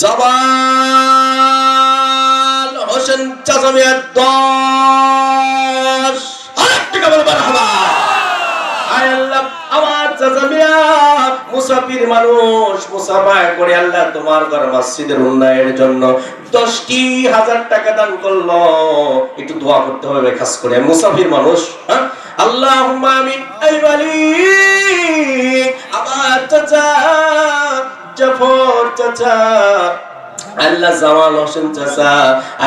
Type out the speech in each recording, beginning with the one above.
জবাল হোসেন চাচামিয়া দশ। হাজার টাকা বলে আল্লাহ, আমার চাচা মুসাফির মানুষ মুসাফা করে আল্লাহ তোমার ঘর মসজিদের উন্নয়নের জন্য দশটি হাজার টাকা দান করল। একটু দোয়া করতে হবে খাস করে। মুসাফির মানুষ হ্যাঁ? আল্লাহ আমিন। আমার চাচা জাফর চাচা। আল্লাহ জামাল হোসেন চাচা,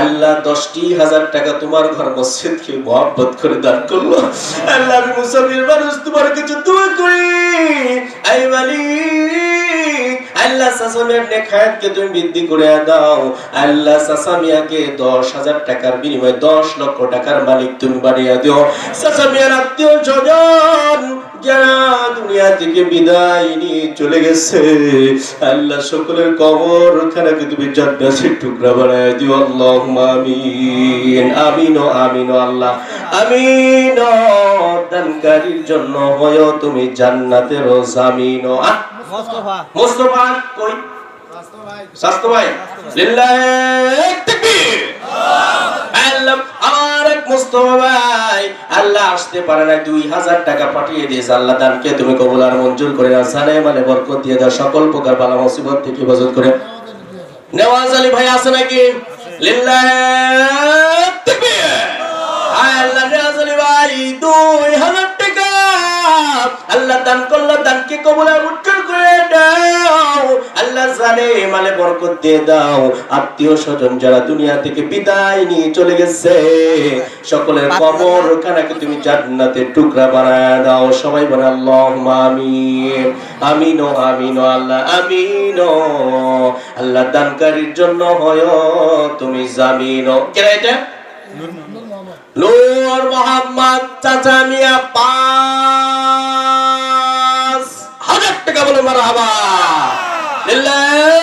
আল্লাহ দশটি হাজার টাকা তোমার ঘর মসজিদকে মহব্বত করে দান করল। আল্লাহ মুসাফির মানুষ, তোমার কিছু দোয়া করি। আই মালিক, আল্লাহ তুমি বৃদ্ধি করে দাও। আল্লাহ সাসামিয়াকে দশ হাজার টাকার বিনিময়ে দশ লক্ষ টাকার মালিক তুমি বানিয়ে দিও। সাসামিয়ার আত্মীয় স্বজন যারা দুনিয়া থেকে বিদায় নিয়ে চলে গেছে। আল্লাহ সকলের কবর খানাকে তুমি জান্নাতের টুকরা বানায় দিও আল্লাহুম্মা আমিন। আমিন আমিন আল্লাহ। আমিন দানকারীর জন্য হয় তুমি জান্নাতের জামিন মোস্তফা। মোস্তফা কই? স্বাস্থ্য ভাই। লিল্লাহি তাকবীর। আল্লাহ আমার এক মুস্তফা ভাই, আল্লাহ আসতে পারে না, দুই হাজার টাকা পাঠিয়ে দিয়েছে, আল্লাহ দানকে তুমি কবুল আর মঞ্জুর করে না জানে মানে বরকত দিয়ে দাও, সকল প্রকার বালা মুসিবত থেকে হেফাজত করে। নেওয়াজ আলী ভাই আছে নাকি? আল্লাহ দান করল, দানকে কবুল আর মঞ্জুর করে দাও। আল্লাহ জানে মালে বরকত দিয়ে দাও। আত্মীয় স্বজন যারা দুনিয়া থেকে বিদায় নিয়ে চলে গেছে সকলের কবর খানাকে তুমি জান্নাতের টুকরা বানায় দাও। সবাই বলে আল্লাহ আমিন। আমিন আমিন আল্লাহ আমিন আল্লাহ দানকারীর জন্য হয় তুমি জামিন কেন এটা? নূর মোহাম্মদ চাচা মিয়া পাঁচ হাজার টাকা বলে মারা হাবা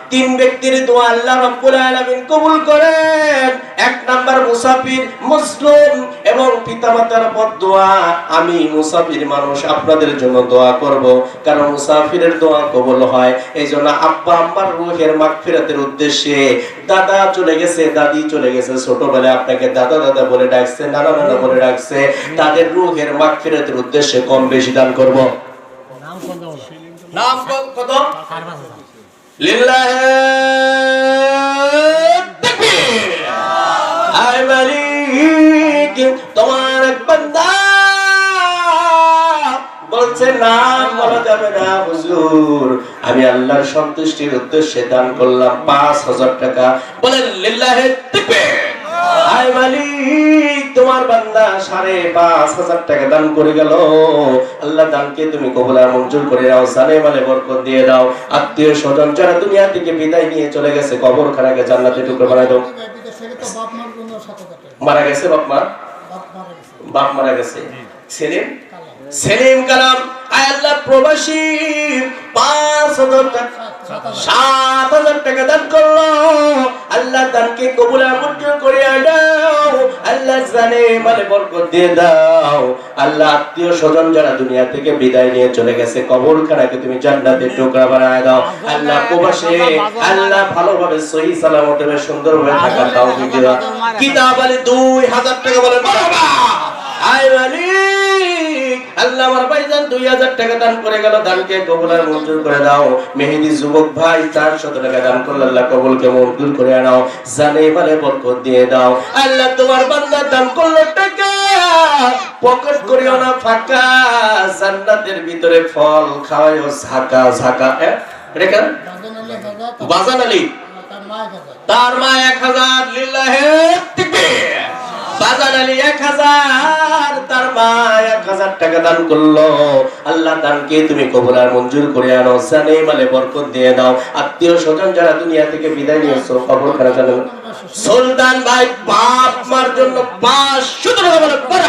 তিন ব্যক্তির দোয়া আল্লাহ রব্বুল আলামিন কবুল করেন। এক নাম্বার মুসাফির মুসলিম এবং পিতামাতার বদদোয়া আমি মুসাফির মানুষ আপনাদের জন্য দোয়া করব। কারণ মুসাফিরের দোয়া কবুল হয়। এই জন্য আব্বা আম্মার রুহের মাগফিরাতের উদ্দেশ্যে দাদা চলে গেছে দাদি চলে গেছে। ছোটবেলায় আপনাকে দাদা দাদা বলে ডাকছে নানা নানা বলে ডাকছে। তাদের রুহের মাগফিরাতের উদ্দেশ্যে কম বেশি দান করব। নাম কোন নাম কত? তোমার এক বলছে নাম বলা যাবে না হুজুর আমি আল্লাহর সন্তুষ্টির উদ্দেশ্যে দান করলাম পাঁচ হাজার টাকা বলেন লিল্লাহে তাকবীর আয় মালিক তোমার বান্দা সাড়ে পাঁচ হাজার টাকা দান করে গেল। আল্লাহ দানকে তুমি কবুল আর মঞ্জুর করে দাও সানে মানে বরকত দিয়ে দাও। আত্মীয় স্বজন যারা দুনিয়া থেকে বিদায় নিয়ে চলে গেছে কবর খানাকে জান্নাতে টুকরো বানাই দাও। মারা গেছে বাপ মা? বাপ মারা গেছে। সেলিম সেলিম কালাম। আয় আল্লাহ প্রবাসী পাঁচ হাজার টাকা। সাত হাজার টাকা দান করল। আল্লাহ দানকে কবুল মঞ্জুর করিয়া দাও। আল্লাহ জানে মানে বরকত দিয়ে দাও। আল্লাহ আত্মীয় স্বজন যারা দুনিয়া থেকে বিদায় নিয়ে চলে গেছে, কবরখানাকে তুমি জান্নাতের টুকরা বানায় দাও। আল্লাহ প্রবাসে, আল্লাহ ভালোভাবে সহি সালামতে সুন্দরভাবে থাকার দাও। কিতাব আলী দুই হাজার টাকা বলে বাবা। আয় মালিক। জান্নাতের ভিতরে ফল খাওয়াইও ঝাঁকা ঝাঁকা। বাজান আলী। তার মা এক হাজার লিল্লাহে বাজার আলী এক হাজার, তার মা এক হাজার টাকা দান করল। আল্লাহ দানকে তুমি কবুল আর মঞ্জুর করে আনো, জানে মালে বরকত দিয়ে দাও। আত্মীয় স্বজন যারা দুনিয়া থেকে বিদায় নিয়েছো খবর খারাপ জানো সুলতান ভাই বাপ মার জন্য পাঁচ বলে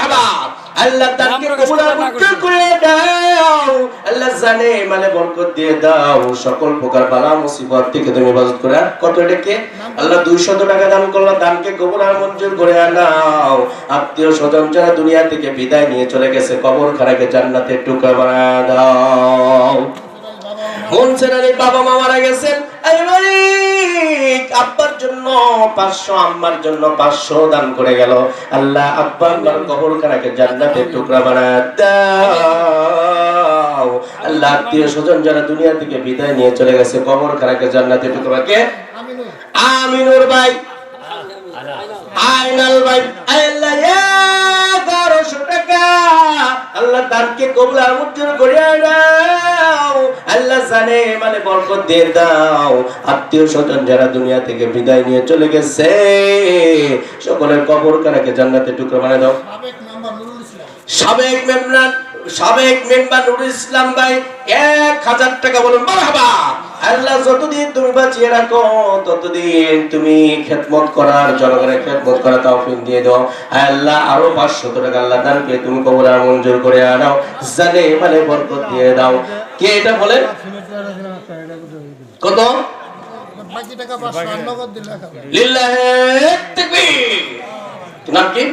আল্লাহ দানকে কবুল আর মঞ্জুর করে দাও আল্লাহ জানে মানে বরকত দিয়ে দাও, সকল প্রকার বালা মুসিবত থেকে তুমি হেফাজত করে আর কত এটাকে আল্লাহ দুইশত টাকা দান করল, দানকে গোবর আর মঞ্জুর করে আনাও। আত্মীয় স্বজন যারা দুনিয়া থেকে বিদায় নিয়ে চলে গেছে কবর খারাকে জান্নাতের টুকরা বানা দাও। মনসের আলী বাবা মা মারা গেছেন। মালিক, আব্বার জন্য পাঁচশো আম্মার জন্য পাঁচশো দান করে গেল। আল্লাহ আব্বা আম্মার কবর খানাকে জান্নাতের টুকরা বানায় দাও। আল্লাহ আত্মীয় স্বজন যারা দুনিয়া থেকে বিদায় নিয়ে চলে গেছে কবর খানাকে জান্নাতের টুকরা কে? আমিনুর। ভাই। আইনাল ভাই। দানকে কবুল আর করিয়া দাও আল্লাহ জানে মানে বরকত দিয়ে দাও। আত্মীয় স্বজন যারা দুনিয়া থেকে বিদায় নিয়ে চলে গেছে সকলের কবর কারাকে জান্নাতে টুকরো মানে দাও। সাবেক মেম্বার সাবেক মেম্বার নুরুল ইসলাম ভাই এক হাজার টাকা বলুন মারহাবা! আল্লাহ যতদিন তুমি বাঁচিয়ে রাখো ততদিন তুমি খেদমত করার জনগণের খেদমত করা তৌফিক দিয়ে দাও। আল্লাহ আরও পাঁচশো টাকা আল্লাহ দানকে তুমি কবর আর মঞ্জুর করে আনাও। জানে মানে বরকত দিয়ে দাও। কে এটা বলেন কত? বাকি টাকা লিল্লাহে তাকবীর। নাম কি?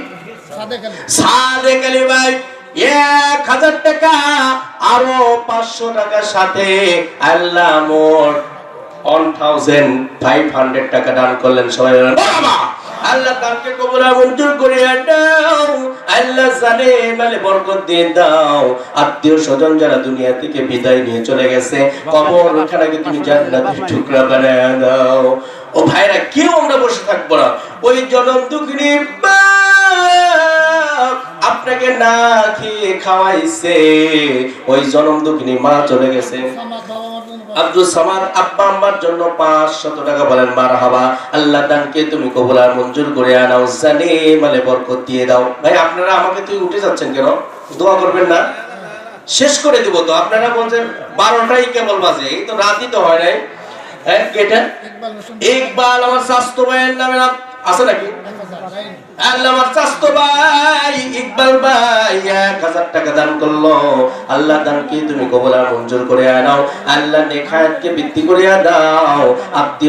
সাদেক আলী। সাদেক আলী ভাই। এক হাজার টাকা, আরও পাঁচশো টাকার সাথে Allah one thousand five hundred টাকা দান করলেন। সবাই! আল্লাহ তাকে মঞ্জুর করিয়া দাও। আল্লাহ জানে মানে বরকত দিয়ে দাও। আত্মীয় স্বজন যারা দুনিয়া থেকে বিদায় নিয়ে চলে গেছে, কবর ওখানে তুমি জান্নাতের বানায় দাও। ও ভাইরা, কেউ আমরা বসে থাকব না। ওই জনম দুঃখিনী আপনাকে না খেয়ে খাওয়াইছে। ওই জনম দুঃখিনী মা চলে গেছে। আব্দুল সামাদ আব্বা আম্মার জন্য পাঁচশত টাকা বলেন মার হাবা আল্লাহ দানকে তুমি কবুল আর মঞ্জুর করে আনাও। জানে মানে বরকত দিয়ে দাও। ভাই আপনারা আমাকে তুই উঠে যাচ্ছেন কেন? দোয়া করবেন না? শেষ করে দিব তো। আপনারা বলছেন বারোটাই কেবল বাজে। এই তো রাতই তো হয় নাই। হ্যাঁ কেটা ইকবাল আমার স্বাস্থ্য ভাইয়ের নাম আছে নাকি? আল্লাহ আল্লাহ আল্লাহ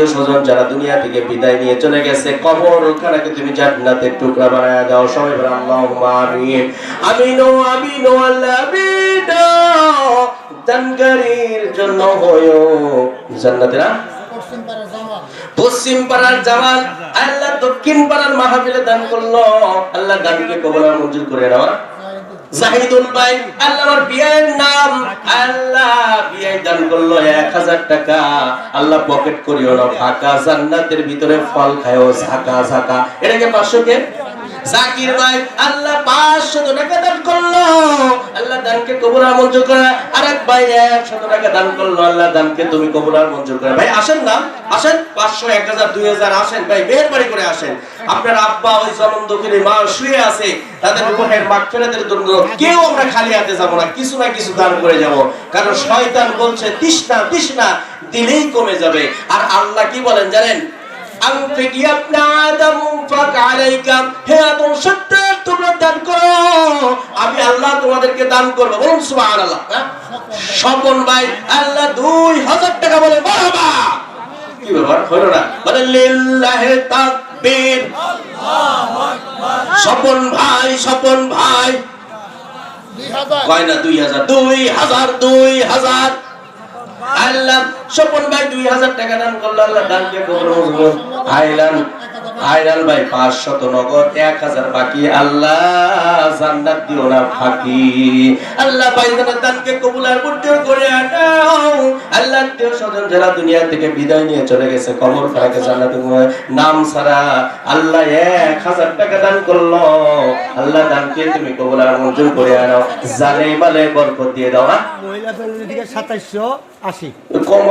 স্বজন যারা দুনিয়া থেকে বিদায় নিয়ে চলে গেছে কবর ওখানে তুমি জান্নাতের টুকরা বানায় দাও। সবাই বলে, আল্লাহুম্মা আমিন। আমিন আল্লাহ আমিন। দানকারীর জন্য হয়ো জান্নাতের? পশ্চিম পাড়ার জামাল আল্লাহ দক্ষিণ পাড়ার মাহফিলে দান করল। আল্লাহ দানকে কবল মঞ্জুর করে জাহিদুল জাহিদুল ভাই, আল্লাহ আমার বিয়ের নাম। আল্লাহ বিয়ে দান করল এক হাজার টাকা। আল্লাহ পকেট করিও না, ফাঁকা জান্নাতের ভিতরে ফল খায়ও ঝাঁকা ঝাঁকা। এটাকে পাঁচশো কে? জাকির ভাই আল্লাহ পাঁচশো টাকা দান করল। আল্লাহ দানকে কবুল আর মঞ্জুর করে। আরেক ভাই একশত টাকা দান করল। আল্লাহ দানকে তুমি কবুল আর মঞ্জুর করে। ভাই, আসেন না। আসেন, পাঁচশো, এক হাজার, দুই হাজার, আসেন। ভাই মেহরবানি করে আসেন। আপনার আব্বা ওই জনম দক্ষিণে মা শুয়ে আছে। তাদের রুহের মাগফিরাতের জন্য কেউ আমরা খালি হাতে যাব না। কিছু না কিছু দান করে যাব। কারণ শয়তান বলছে, তৃষ্ণা তৃষ্ণা, দিলেই কমে যাবে। আর আল্লাহ কি বলেন জানেন? আনফিক ইয়া আদম ফাক আলাইকা হে আদম সত্য তোমরা দান করো। আমি আল্লাহ তোমাদেরকে দান করব। বলুন সুবহানাল্লাহ। হ্যাঁ? স্বপন ভাই, আল্লাহ দুই হাজার টাকা বলে বাবা কি ব্যাপার? হলো না? বলে, লিল্লাহে তাকবীর। আল্লাহু আকবার স্বপন ভাই স্বপন ভাই। কয় না, দুই হাজার? দুই হাজার দুই হাজার। আল্লাহ, স্বপন ভাই দুই হাজার টাকা দান করল, আল্লাহ দানকে কবুল মঞ্জুর আইলান ভাই, পাঁচশত নগদ, এক হাজার বাকি। আল্লাহ দিও না ফাঁকি। আল্লাহ ভাই দানকে কবুল করে আনাও আল্লাহ স্বজন, যারা দুনিয়া থেকে বিদায় নিয়ে চলে গেছে, কবর ফারাকে জান্নাত নাম ছাড়া আল্লাহ এক হাজার টাকা দান করল। আল্লাহ দানকে তুমি কবুল আর মঞ্জুর করে আনাও। জানে মালে বরকত দিয়ে দাও না মহিলা ফ্যামিলি থেকে সাতাইশশো আশি। কম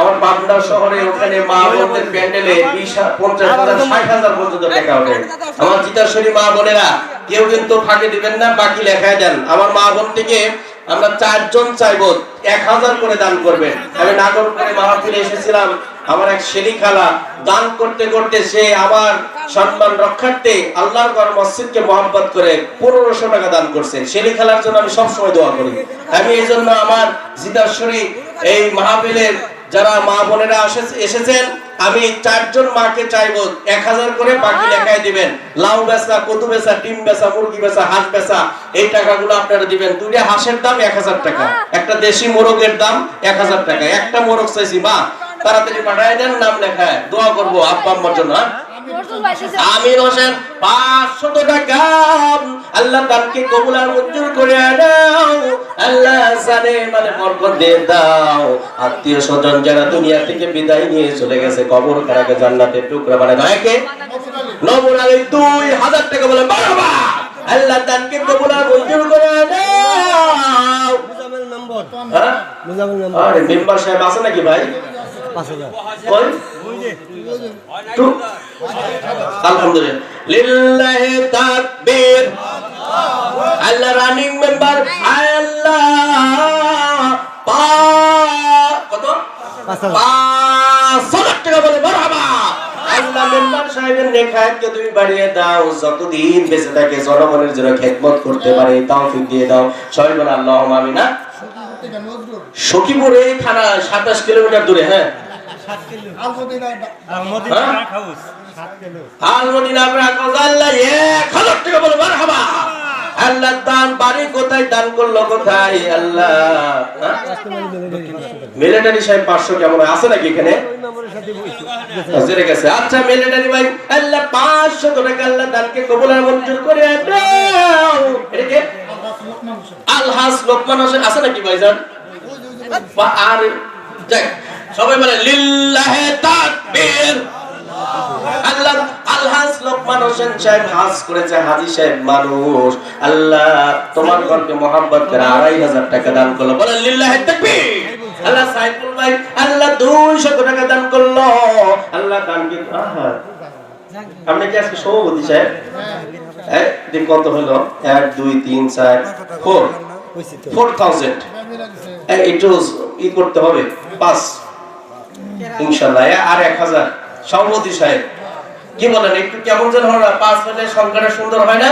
আমার পাবনা শহরে ওখানে মা বোনদের প্যান্ডেলে বিশ পঞ্চাশ হাজার ষাট হাজার পর্যন্ত টাকা ওঠে। আমার চিতাশ্বরী মা বোনেরা কেউ কিন্তু ফাঁকে দিবেন না বাকি লেখায় দেন। আমার মা বোন থেকে আমরা চারজন চাইব এক হাজার করে দান করবেন। আমি নাগর করে মাহফিলে এসেছিলাম আমার এক শেরি খালা দান করতে করতে সে আমার সম্মান রক্ষার্থে আল্লাহর ঘর মসজিদকে মহব্বত করে পনেরোশো টাকা দান করছে। শেরি খালার জন্য আমি সবসময় দোয়া করি। আমি এই জন্য আমার জিদাশ্বরী এই মাহফিলের যারা মা বোনেরা এসেছেন, আমি চারজন মাকে চাইব, এক হাজার করে বাকি লেখায় দিবেন। লাউ বেচা, কদু বেচা, ডিম বেচা, মুরগি বেচা, হাঁস বেচা, এই টাকাগুলো আপনারা দিবেন। দুইটা হাঁসের দাম এক হাজার টাকা। একটা দেশি মোরগের দাম এক হাজার টাকা। একটা মোরগ চাইছি মা তাড়াতাড়ি পাঠায় দেন নাম লেখায়। দোয়া করব আব্বা আম্মার জন্য হ্যাঁ? আমির হোসেন পাঁচশত টাকা আল্লাহ তাকে কবুল আর মঞ্জুর করে দাও আল্লাহ জানে মানে বরকত দিয়ে দাও। আত্মীয় স্বজন যারা দুনিয়া থেকে বিদায় নিয়ে চলে গেছে কবর কারাকে জান্নাতের টুকরা বানায় দাও একে আলী দুই হাজার টাকা বলে বাবা আল্লাহ তাকে কবুল আর মঞ্জুর করে দাও মুজামেল নম্বর। হ্যাঁ? মুজামেল নম্বর। আরে মেম্বার সাহেব আছে নাকি ভাই? আলহামদুলিল্লাহ। তাকবীর। আল্লাহ রানিং মেম্বার। আল্লাহ পা কত? পাঁচ হাজার। টাকা বলে মারহাবা। আল্লাহ মেম্বার সাহেবের নেখায়াতকে তুমি বাড়িয়ে দাও যতদিন বেঁচে থাকে জনগণের জন্য খেদমত করতে পারে তৌফিক দিয়ে দাও। সবাই বলে আল্লাহ আমিনা সখীপুরে থানা সাতাশ কিলোমিটার দূরে হ্যাঁ? আলমদিনা হ্যাঁ? আল্লাহ এক হাজার টাকা বলে মারহাবা। আল্লাহ দান বাড়ি কোথায় দান করল কোথায় আল্লাহ হ্যাঁ? মিলিটারি সাহেব পাঁচশো কেমন আছে নাকি এখানে? ওই নম্বরের সাথে বইছি জেনে গেছে। আচ্ছা মিলিটারি ভাই আল্লাহ পাঁচশো টাকা আল্লাহ দানকে কবুল আর মঞ্জুর করে দাও। লোকমান আলহাস লোকমান হোসেন। আছে নাকি ভাইজান? আর সবাই বলে লিল্লাহে তাকবীর। আল্লাহ আলহাজ লোকমান হোসেন সাহেব হাজ করেছে হাজি সাহেব মানুষ। আল্লাহ তোমার ঘরকে মোহাম্মত করে আড়াই হাজার টাকা দান করল। বলে লিল্লাহে তাকবীর। আল্লাহ সাইফুল ভাই আল্লাহ দুইশো টাকা দান করল। আল্লাহ আহা আপনি কি আজকে সভাপতি সাহেব? দিন কত হলো? এক দুই তিন চার ফোর ফোর থাউজেন্ড একটু ই করতে হবে। পাঁচ। ইনশাল্লাহ আর এক হাজার। সভাপতি সাহেব, কি বলেন, একটু কেমন যেন হয় না, পাঁচ পেলে সংখ্যাটা সুন্দর হয় না?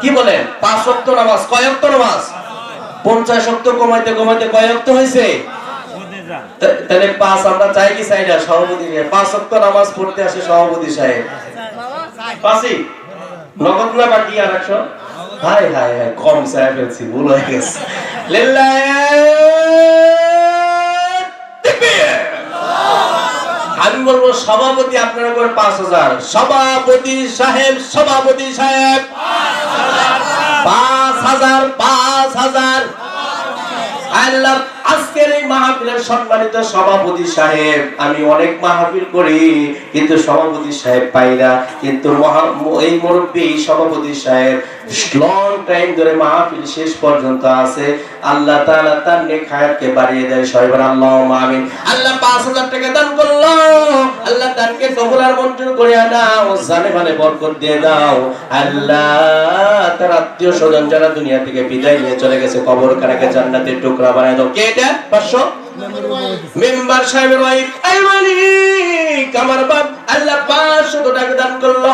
কি বলেন, পাঁচ অক্ত নামাজ, কয় নামাজ? পঞ্চাশ অক্ত কমাইতে কমাইতে কয় হয়েছে? তাহলে পাঁচ আমরা চাই কি চাই না, সভাপতি পাঁচ অক্ত নামাজ পড়তে আসে সভাপতি সাহেব। পাঁচই? নগদ না বাকি আর একশো? হাই হাই হাই কম ফেলছি ভুল হয়ে গেছে। লিল্লাহ! আমি বলব সভাপতি আপনার উপর পাঁচ হাজার। সভাপতি সাহেব সভাপতি সাহেব। পাঁচ হাজার পাঁচ হাজার। আজকের এই মাহফিলের সম্মানিত সভাপতি সাহেব, আমি অনেক মাহফিল করি, কিন্তু সভাপতি সাহেব পাই না। কিন্তু এই মুরব্বী সভাপতি সাহেব লং টাইম ধরে মাহফিল শেষ পর্যন্ত আছে, আল্লাহ তাআলা তার নেখায়াতকে বাড়িয়ে দেয়। সবাই বলে আল্লাহুম্মা আমিন। আল্লাহ 5000 টাকা দান করল। আল্লাহ তাকে কবুল আর মঞ্জুর করে দাও। জানে মানে বরকত দিয়ে দাও। আল্লাহ তার আত্মীয় স্বজন যারা দুনিয়া থেকে বিদায় নিয়ে চলে গেছে কবর কারাকে জান্নাতের টুকরা বানায় দাও। কে এটা? 500 মেম্বার সাহেবের ওয়াইফ এই মালিক, আমার বাপ, আল্লাহ 500 টাকা দান করল।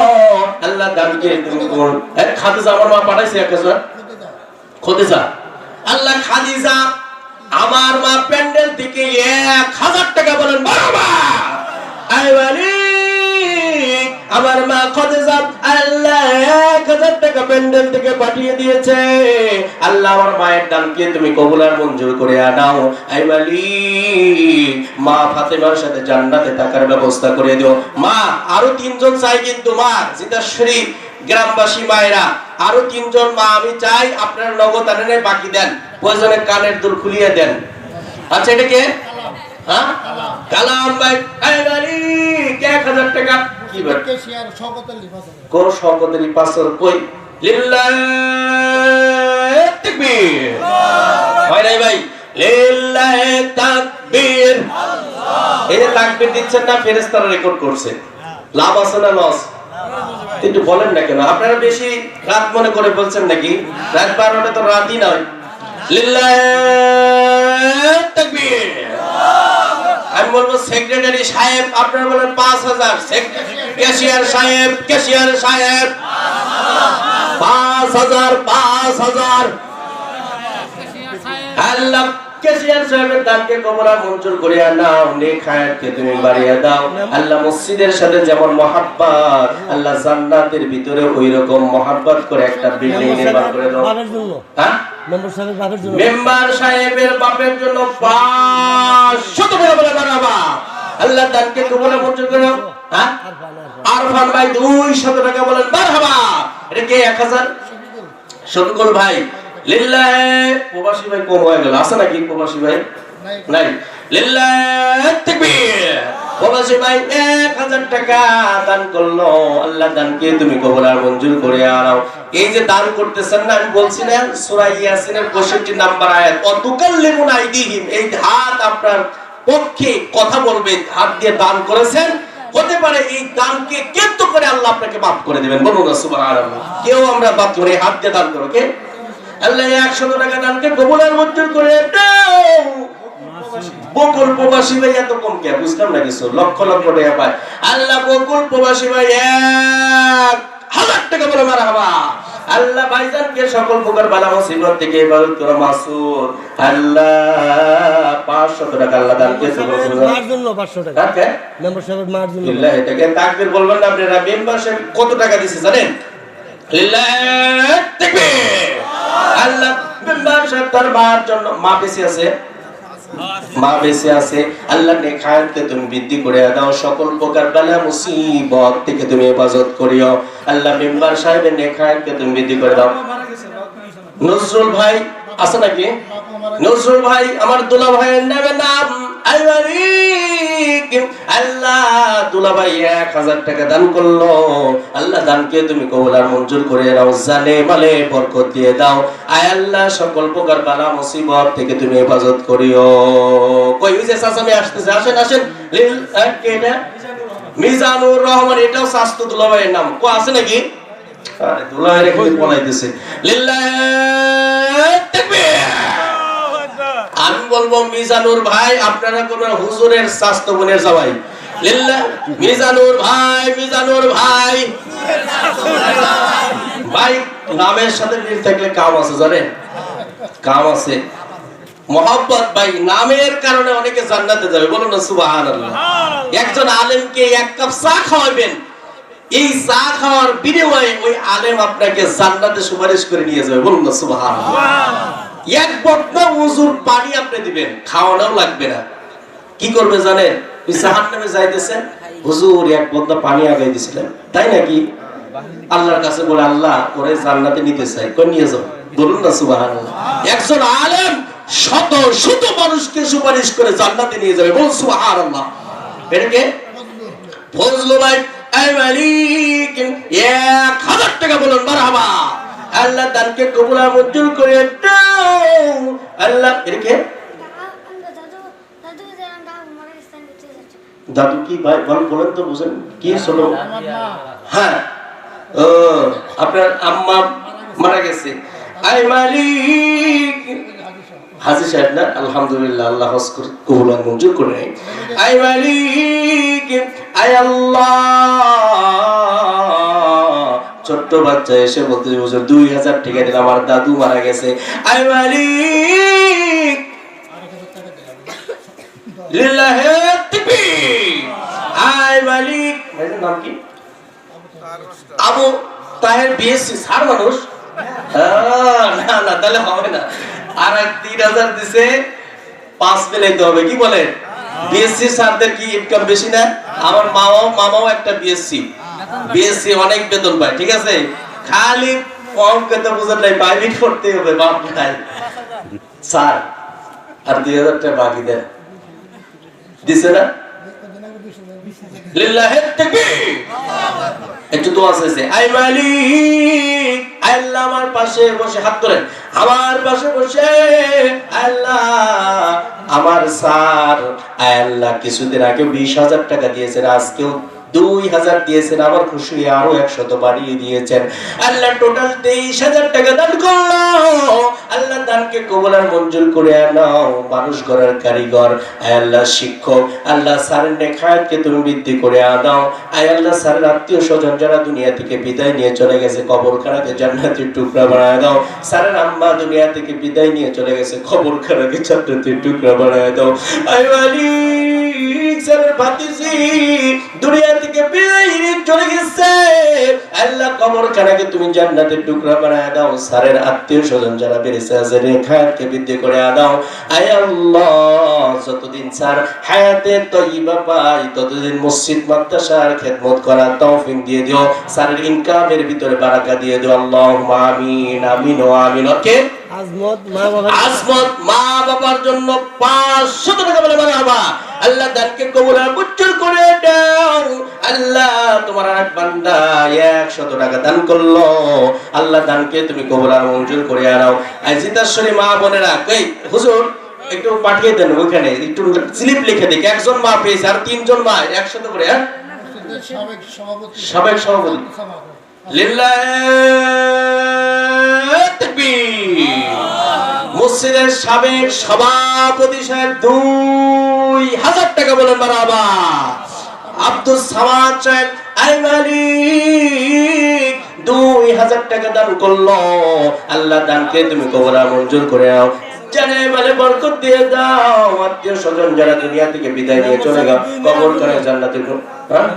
খাদিজা আমার মা পাঠাইছে আল্লাহ আমার মা প্যান্ডেল থেকে এক হাজার টাকা বলেন বাবা! আমার মা খদিজা আল্লাহ এক হাজার টাকা প্যান্ডেল থেকে পাঠিয়ে দিয়েছে। আল্লাহ আমার মায়ের দানকে তুমি কবুল আর মঞ্জুর করে আনাও। আই মালিক, মা ফাতেমার সাথে জান্নাতে থাকার ব্যবস্থা করে দিও। মা, আরও তিনজন চাই কিন্তু মা জিতাশ্রী গ্রামবাসী মায়েরা। আরও তিনজন মা, আমি চাই আপনার নগদ আনেনে বাকি দেন। প্রয়োজনে কানের দুল খুলিয়ে দেন। আচ্ছা এটা কে? হ্যাঁ? কালাম ভাই। এক হাজার টাকা কি ব্যাপার কেশিয়ার শকতের লিফাস কোন সংকটের পাঁচশোর কই? লিল্লাহে তাকবীর। হয় নাই ভাই? লিল্লাহে তাকবীর। এই তাকবীর দিচ্ছেন না ফেরেশতারা রেকর্ড করছে। লাভ আছে না লস একটু বলেন না কেন? আপনারা বেশি রাত মনে করে বলছেন নাকি? রাত বারোটা তো রাতই নয়। লিল্লাহে তাকবীর। আমি বলব সেক্রেটারি সাহেব আপনার বলেন পাঁচ হাজার। ক্যাশিয়ার সাহেব ক্যাশিয়ার সাহেব। পাঁচ হাজার পাঁচ হাজার। আল্লাহ ক্যাশিয়ার সাহেবের দানকে কবরা মঞ্জুর করিয়া নাও নেক হায়াতকে তুমি বাড়িয়ে দাও। আল্লাহ মসজিদের সাথে যেমন মহাব্বত আল্লাহ জান্নাতের ভিতরে ওই রকম মহাব্বত করে একটা বিল্ডিং নির্মাণ করে দাও। হ্যাঁ? মেম্বার সাহেবের বাপের জন্য। মেম্বার সাহেবের বাপের জন্য পাঁচশত টাকা বলে বাড়াবা আল্লাহ দানকে কবলে মঞ্জুর করে দাও। হ্যাঁ? আরফান ভাই দুইশত টাকা বলেন। বারহাবা এটা কে? এক হাজার? শফিকুল ভাই। লিল্লাহে প্রবাসী ভাই কম হয়ে গেল। আছে নাকি প্রবাসী ভাই? নাই। লিল্লাহে তাকবীর। প্রবাসী ভাই এক হাজার টাকা দান করল। আল্লাহ দানকে তুমি কবুল আর মঞ্জুর করে আনাও। এই যে দান করতেছেন না আমি বলছি না সূরা ইয়াসিনের 65 নাম্বার আয়াত অতুকাল্লিমুন আইদিহিম এই হাত আপনার পক্ষে কথা বলবে হাত দিয়ে দান করেছেন। হতে পারে এই দানকে কেন্দ্র করে আল্লাহ আপনাকে মাফ করে দেবেন। বলুন সুবহানাল্লাহ। কেউ আমরা বাদ করে হাত দিয়ে দান করো কে? আল্লাহ একশো টাকা দানকে মঞ্জুর করে বকুল প্রবাসী ভাই এত কম কে? বুঝলাম না কিছু? লক্ষ লক্ষ টাকা পায়। আল্লাহ বকুল প্রবাসী ভাই এক হাজার টাকা বলে মারা হবা আল্লাহ ভাইজানকে সকল প্রকার বালা মুসিবত থেকে ইবাদত করা মাসুদ। আল্লাহ 500 টাকা আল্লাহ মার জন্য টাকা। মেম্বার মার জন্য। এটাকে তাকবীর বলবেন না আপনারা কত টাকা দিছে জানেন? লিল্লাহ তাকবীর। আল্লাহ মেম্বারশিপ তার মার জন্য মা বেশি আছে। মা বেঁচে আছে। আল্লাহ নেখায়াতকে তুমি বৃদ্ধি করে দাও। সকল প্রকার বালা মুসিবত থেকে তুমি হেফাজত করিও। আল্লাহ মেম্বার সাহেবের নেখায়াতকে তুমি বৃদ্ধি করে দাও। নজরুল ভাই, আছে নাকি? নজরুল ভাই, আমার দুলা ভাইয়ের নামে নাম আল্লাহ দুলা ভাই এক হাজার টাকা দান করল। আল্লাহ দানকে তুমি কবুল আর মঞ্জুর করে নাও, জানে মালে বরকত দিয়ে দাও। আয় আল্লাহ, সকল প্রকার বালা মুসিবত থেকে তুমি হেফাজত করিও। কই যে আসতেছে, আসেন আসেন। লিল মিজানুর রহমান, এটাও স্বাস্থ্য দুলা ভাইয়ের নাম। কো, আছে নাকি? দুলা ভাইয়ের এখানে পলাইতেছে। লিল্লাহ তাকবীর আমি বলব মিজানুর ভাই, আপনারা হুজুরের স্বাস্থ্য মিজানুর ভাই মিজানুর ভাই। ভাই, নামের সাথে মিল থাকলে কাম আছে, জানেন? কাম আছে। মোহাম্মদ ভাই, নামের কারণে অনেকে জান্নাতে যাবে। বলুন না, সুবহানাল্লাহ। একজন আলেমকে এক কাপ চা খাওয়াবেন। এই চা খাওয়ার বিনিময়ে ওই আলেম আপনাকে জান্নাতে সুপারিশ করে নিয়ে যাবে। বলুন না, সুবহানাল্লাহ। এক বটনা উজুর পানি আপনি দিবেন, খাওয়ানোও লাগবে না। কি করবে জানেন? ওই জাহান্নামে যাইতেছেন, হুজুর এক বটনা পানি আগাই দিছিলেন। তাই নাকি? আল্লাহর কাছে বলে, আল্লাহ জান্নাতে নিতে চাই। কই নিয়ে যাও? বলুন না একজন আলেম শত শত মানুষকে সুপারিশ করে জান্নাতে নিয়ে যাবে। বলুন, সুবহানাল্লাহ। এটাকে ভাই এই মালিক। এক হাজার টাকা বলুন, মারহাবা। আল্লাহ তাকে কবুল মঞ্জুর করে আল্লাহ এটাকে দাদু কি ভাই, বল বলেন তো বুঝেন, কি শোনো? হ্যাঁ। ও, আপনার আম্মা মারা গেছে। আই মালিক। হাজি সাহেব না? আলহামদুলিল্লাহ, আল্লাহ হজ কবুল মঞ্জুর করে নেয়। আই মালিক আই আল্লাহ। ছোট্ট বাচ্চা এসে বলতে দুই হাজার টাকা দিলাম আমার দাদু মারা গেছে। আহ, না না তাহলে হবে না। আর তিন হাজার দিছে হবে কি বিএসসি কি ইনকাম বেশি আমার মামাও মামাও একটা বিএসসি বিএসসি অনেক বেতন পায়, ঠিক আছে? খালি অঙ্কতে বুঝেন নাই প্রাইভেট পড়তে হবে, বাপ নাই স্যার, আর দুই হাজার টাকা বাকি দেন। দিছে না? লিল্লাহে তাকবীর। একটু দোয়া চাইছে, আই মালিক, আল্লাহ আমার পাশে বসে, হাত তোলেন, আমার পাশে বসে, আল্লাহ আমার স্যার, আল্লাহ কিছুদিন আগে বিশ হাজার টাকা দিয়েছেন, আজকেও দুই হাজার দিয়েছেন, আবার খুশি আরও একশত বাড়িয়ে দিয়েছেন। আল্লাহ টোটাল তেইশ হাজার টাকা দান করল। আল্লাহ দানকে কবলার মঞ্জুর করে নাও। মানুষ গড়ার কারিগর। আয় আল্লাহ শিক্ষক। আল্লাহ স্যারের নেখায়াতকে তুমি বৃদ্ধি করে আনাও আয় আল্লাহ স্যারের আত্মীয় স্বজন যারা দুনিয়া থেকে বিদায় নিয়ে চলে গেছে, কবরখানাকে জান্নাতের টুকরা বানায় দাও। স্যারের আম্মা দুনিয়া থেকে বিদায় নিয়ে চলে গেছে, কবরখানাকে জান্নাতের টুকরা বানায় দাও। আয় মালিক স্যারের ভাতিজি, দুনিয়া চলে গেছে। আল্লাহ কবরখানাকে তুমি জান্নাতের টুকরা বানায় দাও। স্যারের আত্মীয় স্বজন যারা বেড়েছে আছে রেখায়াতকে বৃদ্ধি করে দাও। আয় আল্লাহ যতদিন স্যার হায়াতে তৈবা পাই ততদিন মসজিদ মাদ্রাসার খেদমত করার তৌফিক দিয়ে দিও। স্যারের ইনকামের ভিতরে বারাকা দিয়ে দিও। আল্লাহ আমিন আমিন ও আমিন। ওকে? আজমত মা বাবার জন্য পাঁচশত টাকা বলে বানাবা আল্লাহ দানকে কবুল আর করে দাও। আল্লাহ তোমার এক বান্দা একশত টাকা দান করল। আল্লাহ দানকে তুমি কবুল মঞ্জুর করে আনাও। আর জিতাশ্বরী মা বোনেরা, কই, হুজুর, একটু পাঠিয়ে দেন ওইখানে, একটু স্লিপ লিখে দিক। একজন মা পেয়েছে আর তিনজন মা একশত করে হ্যাঁ? সাবেক সভাপতি। লিল্লাহ তাকবীর। মসজিদের সাবেক সভাপতি সাহেব দুই হাজার টাকা বলেন বারাবা আব্দুল সামাদ সাহেব আই মালিক, দুই হাজার টাকা দান করল। আল্লাহ দানকে তুমি কবরা মঞ্জুর করে হ্যাঁ?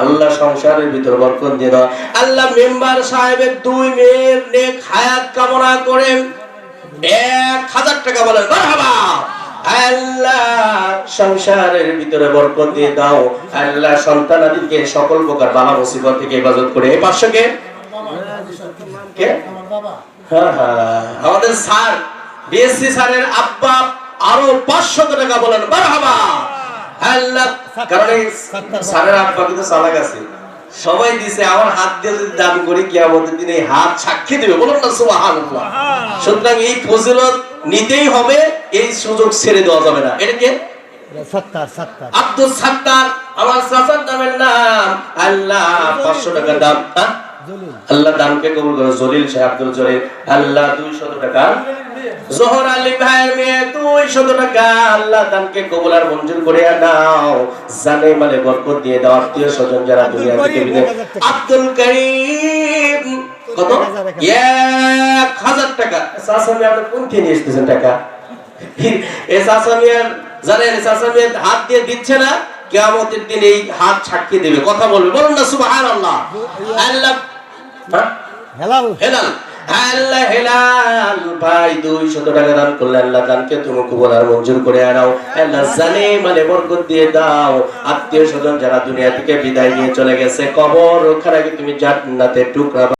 আল্লাহ সংসারের ভিতর বরকত দিয়ে দাও। আল্লাহ মেম্বার সাহেবের দুই মেয়ের নেক হায়াত কামনা করেন এক হাজার টাকা বলেন সকল প্রকার বালা মুসিবত থেকে হেফাজত করে। এই পাঁচশোকে কে? হ্যাঁ হ্যাঁ। আমাদের স্যার বিএসসি স্যারের আব্বা আরও পাঁচশো টাকা বলেন আল্লাহ কারণ এই স্যারের আব্বা কিন্তু চালাক আছে। সবাই দিছে আমার হাত দিয়ে যদি দান করি কিয়ামতের দিনে এই হাত সাক্ষী দেবে। বলুন না সুবহানাল্লাহ। সুতরাং এই ফজিলত নিতেই হবে এই সুযোগ ছেড়ে দেওয়া যাবে না। এটা কে? আব্দুল সাত্তার। আমার চাচার নামের নাম। আল্লাহ পাঁচশো টাকা দাম। হ্যাঁ? আল্লাহ দানকে কবুল করে জলিল সাহেব আব্দুল জলিল। আল্লাহ দুইশত টাকা। জোহর আলী ভাইয়ের মেয়ে দুইশত টাকা। আল্লাহ দানকে কবুল আর মঞ্জুর করে নাও। জানে মানে বরকত দিয়ে দাও আত্মীয় স্বজন যারা দুনিয়া থেকে বিদায় আব্দুল করিম। কত? এক হাজার টাকা। সাসামি আপনি কোন থেকে নিয়ে এসতেছেন টাকা এই সাসামিয়ার জানেন সাসামিয়ার হাত দিয়ে দিচ্ছে না কেয়ামতের দিন এই হাত সাক্ষী দেবে। কথা বলবে। বলুন না সুবহানাল্লাহ। আল্লাহ। হ্যাঁ? হেলাল। হেলাল। আল্লাহ হেলাল। ভাই দুইশত টাকা দান করলে আল্লাহ দানকে তুমি কবুল আর মঞ্জুর করে আনাও। আল্লাহ জানে মানে বরকত দিয়ে দাও। আত্মীয় স্বজন যারা দুনিয়া থেকে বিদায় নিয়ে চলে গেছে কবর ওখানে তুমি জান্নাতের টুকরা